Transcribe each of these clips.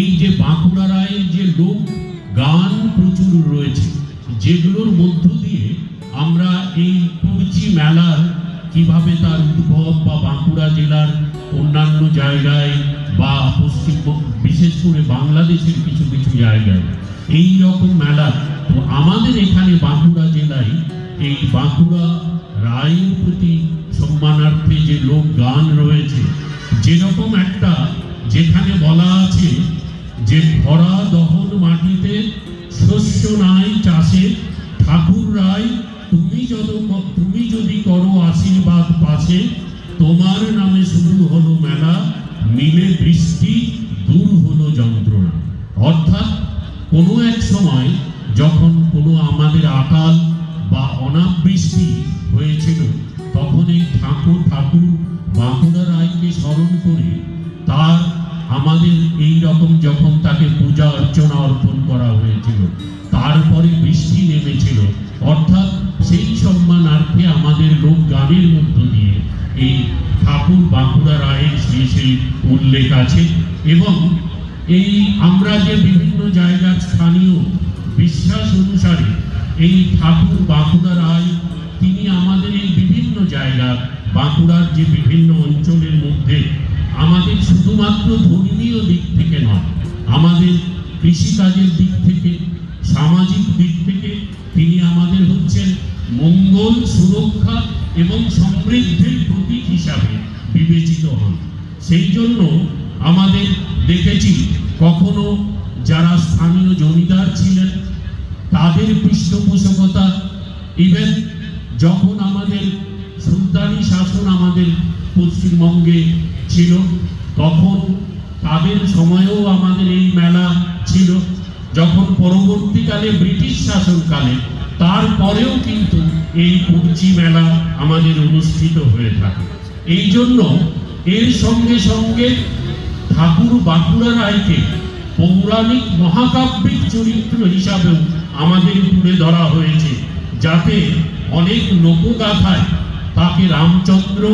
এই যে বাঁকুড়া রায়ের যে লোক, গান প্রচুর রয়েছে। যেগুলোর মধ্য দিয়ে আমরা এই কুর্চি মেলার কীভাবে তার উদ্ভব বা বাঁকুড়া জেলার অন্যান্য জায়গায় বা পশ্চিমবঙ্গ বিশেষ করে বাংলাদেশের কিছু কিছু জায়গায় এই রকম মেলা। তো আমাদের এখানে বাঁকুড়া জেলায় এই বাঁকুড়া রায়ের প্রতি সম্মানার্থে যে লোক গান রয়েছে, যেরকম একটা যেখানে বলা আছে যে ভরা দহন মাটিতে শস্য নাই চাষে, ঠাকুর রায়, তুমি যত তুমি যদি করো আশীর্বাদ পাশে, তোমার নামে শুরু হলো মেলা, মিলে বৃষ্টি, দূর হলো যন্ত্রণা। অর্থাৎ কোনো এক সময় যখন কোনো আমাদের আকাল বা অনাবৃষ্টি হয়েছিল, তখন এই ঠাকুর ঠাকুর বাঁকুড়া রায়কে স্মরণ করে তার আমাদের এই রকম যখন তাকে পূজা অর্চনা অর্পণ করা হয়েছিল, তারপরে বৃষ্টি নেমেছিল, অর্থাৎ সেই সম্মানার্থে আমাদের লোক গানের মধ্য দিয়ে এই ঠাকুর বাঁকুড়া রায়ের সেই সেই উল্লেখ আছে এবং এই আমরা যে বিভিন্ন জায়গার স্থানীয় বিশ্বাস অনুসারে এই ঠাকুর বাঁকুড়া রায়, তিনি আমাদের এই বিভিন্ন জায়গা বাঁকুড়ার যে বিভিন্ন অঞ্চলের মধ্যে আমাদের শুধুমাত্র ধর্মীয় দিক থেকে নয়, আমাদের কৃষিকাজের দিক থেকে, সামাজিক দিক থেকে তিনি আমাদের হচ্ছেন মঙ্গল সুরক্ষা এবং সমৃদ্ধির প্রতীক হিসাবে বিবেচিত হন। সেই জন্য আমাদের দেখেছি কখনো যারা স্থানীয় জমিদার ছিলেন, তাদের পৃষ্ঠপোষকতা ইভেন যখন আমাদের সুলতানি শাসন আমাদের পশ্চিমবঙ্গে ছিল, তখন তাদের সময়েও আমাদের এই মেলা ছিল। যখন পরবর্তীকালে ব্রিটিশ শাসনকালে, তারপরেও কিন্তু এই কুর্চি মেলা আমাদের অনুষ্ঠিত হয়ে থাকে। এই জন্য এর সঙ্গে সঙ্গে ঠাকুর বাঁকুড়া রায়কে পৌরাণিক মহাকাব্যিক চরিত্র হিসাবেও আমাদের তুলে ধরা হয়েছে, যাতে অনেক লোকগাথায় তাকে রামচন্দ্র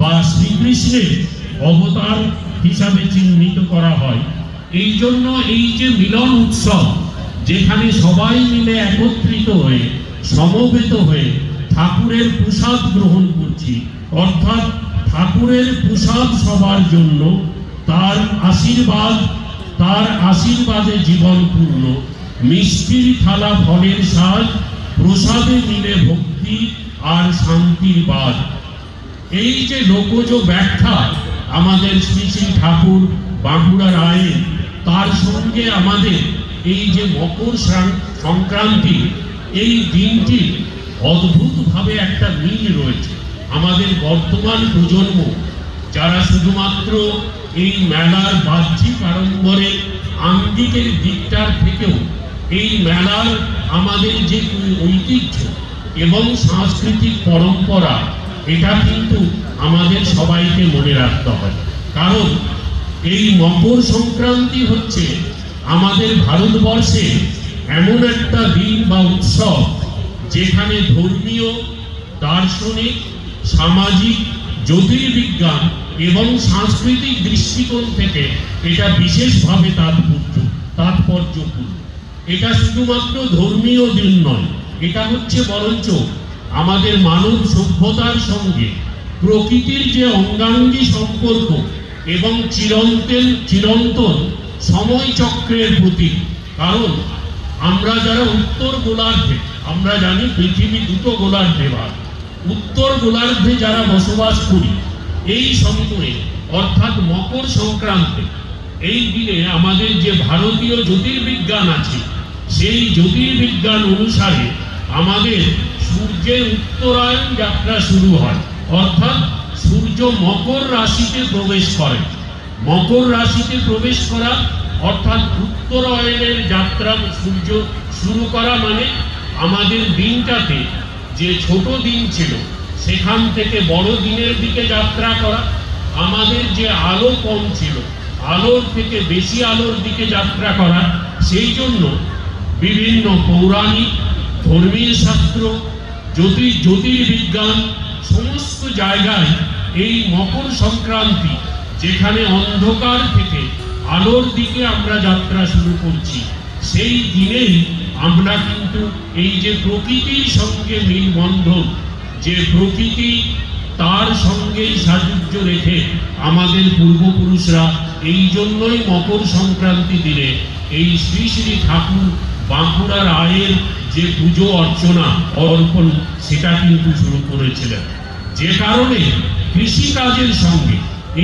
বা শ্রীকৃষ্ণের অবতার হিসাবে চিহ্নিত করা হয়। এই জন্য এই যে মিলন উৎসব, যেখানে সবাই মিলে একত্রিত হয়ে, সমবেত হয়ে ঠাকুরের প্রসাদ গ্রহণ করছি, অর্থাৎ ঠাকুরের প্রসাদ সবার জন্য তার আশীর্বাদ, তার আশীর্বাদে জীবন পূর্ণ। মিষ্টির থালা ফলের সাজ প্রসাদে মিলে ভক্তি আর শান্তির বাদ। এই যে লোকজ ব্যাখ্যা আমাদের শ্রী শ্রী ঠাকুর বাঁকুড়া রায়ের তার সঙ্গে আমাদের এই যে মকর সংক্রান্তি, এই দিনটি অদ্ভুতভাবে একটা মিল রয়েছে। আমাদের বর্তমান প্রজন্ম, যারা শুধুমাত্র এই মেলার বাহ্যিক আড়ম্বরে আঙ্গিকের দিকটার থেকেও এই মেলার আমাদের যে ঐতিহ্য এবং সাংস্কৃতিক পরম্পরা এটা কিন্তু আমাদের সবাইকে মনে রাখতে হয়। কারণ এই মকর সংক্রান্তি হচ্ছে আমাদের ভারতবর্ষে এমন একটা দিন বা উৎসব যেখানে ধর্মীয়, দার্শনিক, সামাজিক, জ্যোতির্বিজ্ঞান এবং সাংস্কৃতিক দৃষ্টিকোণ থেকে এটা বিশেষভাবে তাৎপর্য, তাৎপর্যপূর্ণ। এটা শুধুমাত্র ধর্মীয় দিন নয়, এটা হচ্ছে বরঞ্চ আমাদের মানব সভ্যতার সঙ্গে প্রকৃতির যে অঙ্গাঙ্গী সম্পর্ক এবং চিরন্তন চিরন্তন সময় চক্রের প্রতীক কারণ আমরা যারা উত্তর গোলার্ধে, আমরা জানি পৃথিবী দুটো গোলার্ধে ভাগ। উত্তর গোলার্ধে যারা বসবাস করি, এই সময়ে, অর্থাৎ মকর সংক্রান্তি, এই দিনে আমাদের যে ভারতীয় জ্যোতির্বিজ্ঞান আছে, সেই জ্যোতির্বিজ্ঞান অনুসারে আমাদের সূর্যের উত্তরায়ণ যাত্রা শুরু হয়। অর্থাৎ সূর্য মকর রাশিতে প্রবেশ করে। মকর রাশিতে প্রবেশ করা, অর্থাৎ উত্তরায়ণের যাত্রা সূর্য শুরু করা মানে আমাদের দিনটাতে যে ছোট দিন ছিল, সেখান থেকে বড় দিনের দিকে যাত্রা করা। আমাদের যে আলো কম ছিল, আলোর থেকে বেশি আলোর দিকে যাত্রা করা, সেই জন্য বিভিন্ন পৌরাণিক ধর্মীয় শাস্ত্র জ্যোতির জ্যোতির্বিজ্ঞান, সমস্ত জায়গায় এই মকর সংক্রান্তি, যেখানে অন্ধকার থেকে আলোর দিকে আমরা যাত্রা শুরু করছি, সেই দিনেই আমরা কিন্তু এই যে প্রকৃতির সঙ্গে মিলবন্ধন যে প্রকৃতি তার সঙ্গেই সাযুজ্য রেখে আমাদের পূর্বপুরুষরা এই জন্যই মকর সংক্রান্তি দিনে এই শ্রী শ্রী ঠাকুর বাঁকুড়ার আয়ের যে পুজো অর্চনা অর্পণ, সেটা কিন্তু শুরু করেছিলেন। যে কারণে কৃষিকাজের সঙ্গে,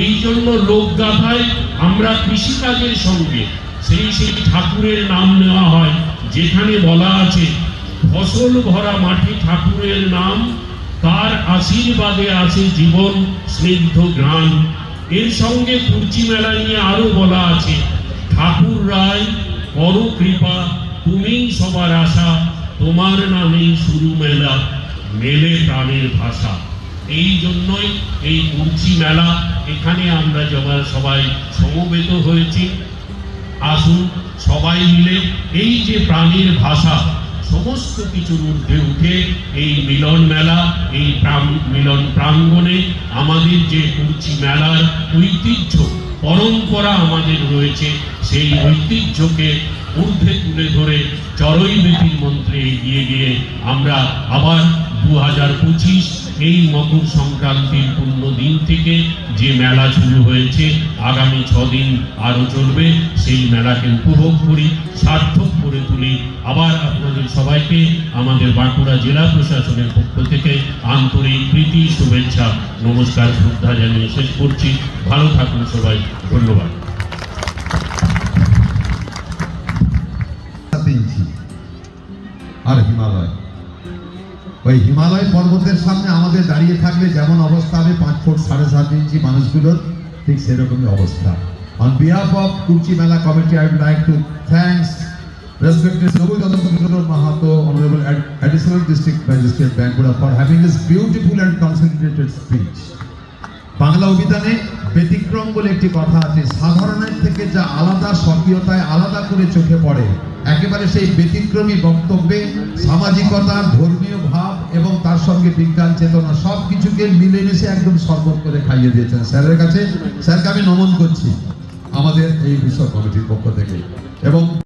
এই জন্য লোকগাথায় আমরা কৃষিকাজের সঙ্গে, সেই সেই ঠাকুরের নাম নেওয়া হয়। যেখানে বলা আছে, ফসল ভরা মাটি ঠাকুরের নাম, তার আশীর্বাদে আছে জীবন স্নিগ্ধ গ্রাম এর সঙ্গে কুর্চি মেলা নিয়ে আরও বলা আছে, ঠাকুর রায়, করো কৃপা, তুমিই সবার আশা। তোমার নামেই শুরু মেলা, মেলে প্রাণের ভাষা। এই জন্যই এই কুর্চি মেলা, এখানে আমরা জবা সবাই সমবেত হয়েছি। আসুন সবাই মিলে এই যে প্রাণীর ভাষা, সমস্ত কিছুর ঊর্ধ্বে উঠে এই মিলন মেলা, এই মিলন প্রাঙ্গণে আমাদের যে কুর্চি মেলার ঐতিহ্য, পরম্পরা আমাদের রয়েছে, সেই ঐতিহ্যকে ঊর্ধ্বে তুলে ধরে চরৈবেতির মন্ত্রে এগিয়ে গিয়ে আমরা আবার দু হাজার পঁচিশ এই মকর সংক্রান্তির পূর্ণ দিন থেকে যে মেলা শুরু হয়েছে, আগামী ছদিন আরও চলবে, সেই মেলাকে উপভোগ করি, সার্থক করে তুলি। আবার আপনাদের সবাইকে আমাদের বাঁকুড়া জেলা প্রশাসনের পক্ষ থেকে আন্তরিক প্রীতি, শুভেচ্ছা, নমস্কার, শ্রদ্ধা জানিয়ে শেষ করছি। ভালো থাকুন সবাই, ধন্যবাদ। আর হিমালয় ওই হিমালয় পর্বতের সামনে আমাদের দাঁড়িয়ে থাকলে যেমন অবস্থা হবে পাঁচ ফুট সাড়ে সাত ইঞ্চি মানুষগুলোর ঠিক সেরকমই অবস্থা on behalf of Kurchi Mela committee I would like to thanks respected Raghunath Mahato, Honorable Ad- Additional District Magistrate Bankura for having this beautiful and concentrated speech. Bangla অভিধানে ব্যতিক্রম বলে একটি কথা আছে সাধারণের থেকে যা আলাদা স্বকীয়তায় আলাদা করে চোখে পড়ে একেবারে সেই ব্যতিক্রমী বক্তব্যে সামাজিকতা, ধর্মীয় ভাব এবং তার সঙ্গে বিজ্ঞান, চেতনা সব কিছুকে মিলেমিশে একদম সর্বত করে খাইয়ে দিয়েছেন স্যারের কাছে। স্যারকে আমি নমন করছি আমাদের এই বিষয় কমিটির পক্ষ থেকে। এবং